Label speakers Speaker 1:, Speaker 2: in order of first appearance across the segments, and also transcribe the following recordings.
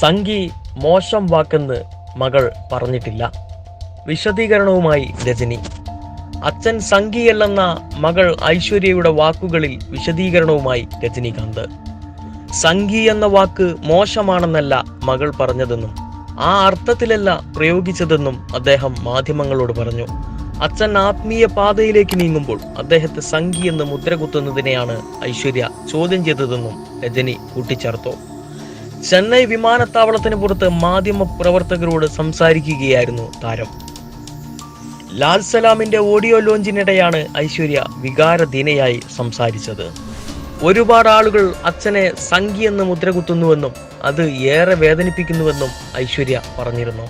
Speaker 1: സംഗി മോശം വാക്കെന്ന് മകൾ പറഞ്ഞിട്ടില്ല. വിശദീകരണവുമായി രജനി. അച്ഛൻ സംഗിയല്ലെന്ന മകൾ ഐശ്വര്യയുടെ വാക്കുകളിൽ വിശദീകരണവുമായി രജനീകാന്ത്. സംഗി എന്ന വാക്ക് മോശമാണെന്നല്ല മകൾ പറഞ്ഞതെന്നും ആ അർത്ഥത്തിലല്ല പ്രയോഗിച്ചതെന്നും അദ്ദേഹം മാധ്യമങ്ങളോട് പറഞ്ഞു. അച്ഛൻ ആത്മീയ പാതയിലേക്ക് നീങ്ങുമ്പോൾ അദ്ദേഹത്തെ സംഗി എന്ന് മുദ്ര കുത്തുന്നതിനെയാണ് ഐശ്വര്യ ചോദ്യം ചെയ്തതെന്നും രജനി കൂട്ടിച്ചേർത്തു. ചെന്നൈ വിമാനത്താവളത്തിന് പുറത്ത് മാധ്യമ പ്രവർത്തകരോട് സംസാരിക്കുകയായിരുന്നു താരം. ലാൽ സലാമിന്റെ ഓഡിയോ ലോഞ്ചിനിടെയാണ് ഐശ്വര്യ വികാരധീനയായി സംസാരിച്ചത്. ഒരുപാട് ആളുകൾ അച്ഛനെ സംഗി എന്ന് മുദ്ര കുത്തുന്നുവെന്നും അത് ഏറെ വേദനിപ്പിക്കുന്നുവെന്നും ഐശ്വര്യ പറഞ്ഞിരുന്നു.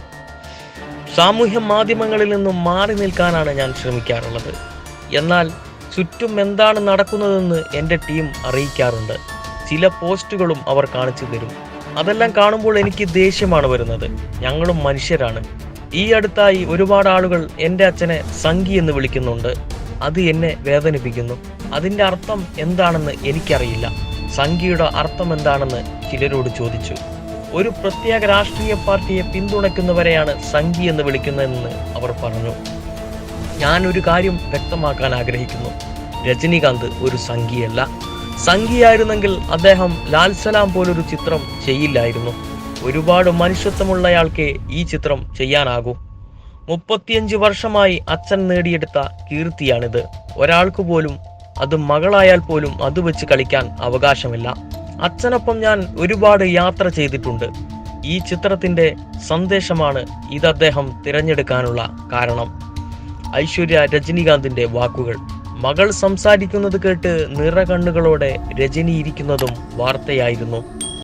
Speaker 1: സാമൂഹ്യ മാധ്യമങ്ങളിൽ നിന്നും മാറി നിൽക്കാനാണ് ഞാൻ ശ്രമിക്കാറുള്ളത്. എന്നാൽ ചുറ്റും എന്താണ് നടക്കുന്നതെന്ന് എന്റെ ടീം അറിയിക്കാറുണ്ട്. ചില പോസ്റ്റുകളും അവർ കാണിച്ചു തരും. അതെല്ലാം കാണുമ്പോൾ എനിക്ക് ദേഷ്യമാണ് വരുന്നത്. ഞങ്ങളും മനുഷ്യരാണ്. ഈ അടുത്തായി ഒരുപാട് ആളുകൾ എന്റെ അച്ഛനെ സംഗി എന്ന് വിളിക്കുന്നുണ്ട്. അത് എന്നെ വേദനിപ്പിക്കുന്നു. അതിന്റെ അർത്ഥം എന്താണെന്ന് എനിക്കറിയില്ല. സംഖ്യയുടെ അർത്ഥം എന്താണെന്ന് ചിലരോട് ചോദിച്ചു. ഒരു പ്രത്യേക രാഷ്ട്രീയ പാർട്ടിയെ പിന്തുണയ്ക്കുന്നവരെയാണ് സംഗി എന്ന് വിളിക്കുന്നതെന്ന് അവർ പറഞ്ഞു. ഞാനൊരു കാര്യം വ്യക്തമാക്കാൻ ആഗ്രഹിക്കുന്നു. രജനീകാന്ത് ഒരു സംഘിയല്ല. സംഘിയായിരുന്നെങ്കിൽ അദ്ദേഹം ലാൽ സലാം പോലൊരു ചിത്രം ചെയ്യില്ലായിരുന്നു. ഒരുപാട് മനുഷ്യത്വമുള്ളയാൾക്ക് ഈ ചിത്രം ചെയ്യാനാകൂ. മുപ്പത്തിയഞ്ച് വർഷമായി അച്ഛൻ നേടിയെടുത്ത കീർത്തിയാണിത്. ഒരാൾക്ക് പോലും അത് മകളായാൽ പോലും അത് വെച്ച് കളിക്കാൻ അവകാശമില്ല. അച്ഛനൊപ്പം ഞാൻ ഒരുപാട് യാത്ര ചെയ്തിട്ടുണ്ട്. ഈ ചിത്രത്തിന്റെ സന്ദേശമാണ് ഇത് അദ്ദേഹം തിരഞ്ഞെടുക്കാനുള്ള കാരണം. ഐശ്വര്യ രജനീകാന്തിന്റെ വാക്കുകൾ. മകൾ സംസാരിക്കുന്നത് കേട്ട് നിറകണ്ണുകളോടെ രജനി ഇരിക്കുന്നതും വാർത്തയായിരുന്നു.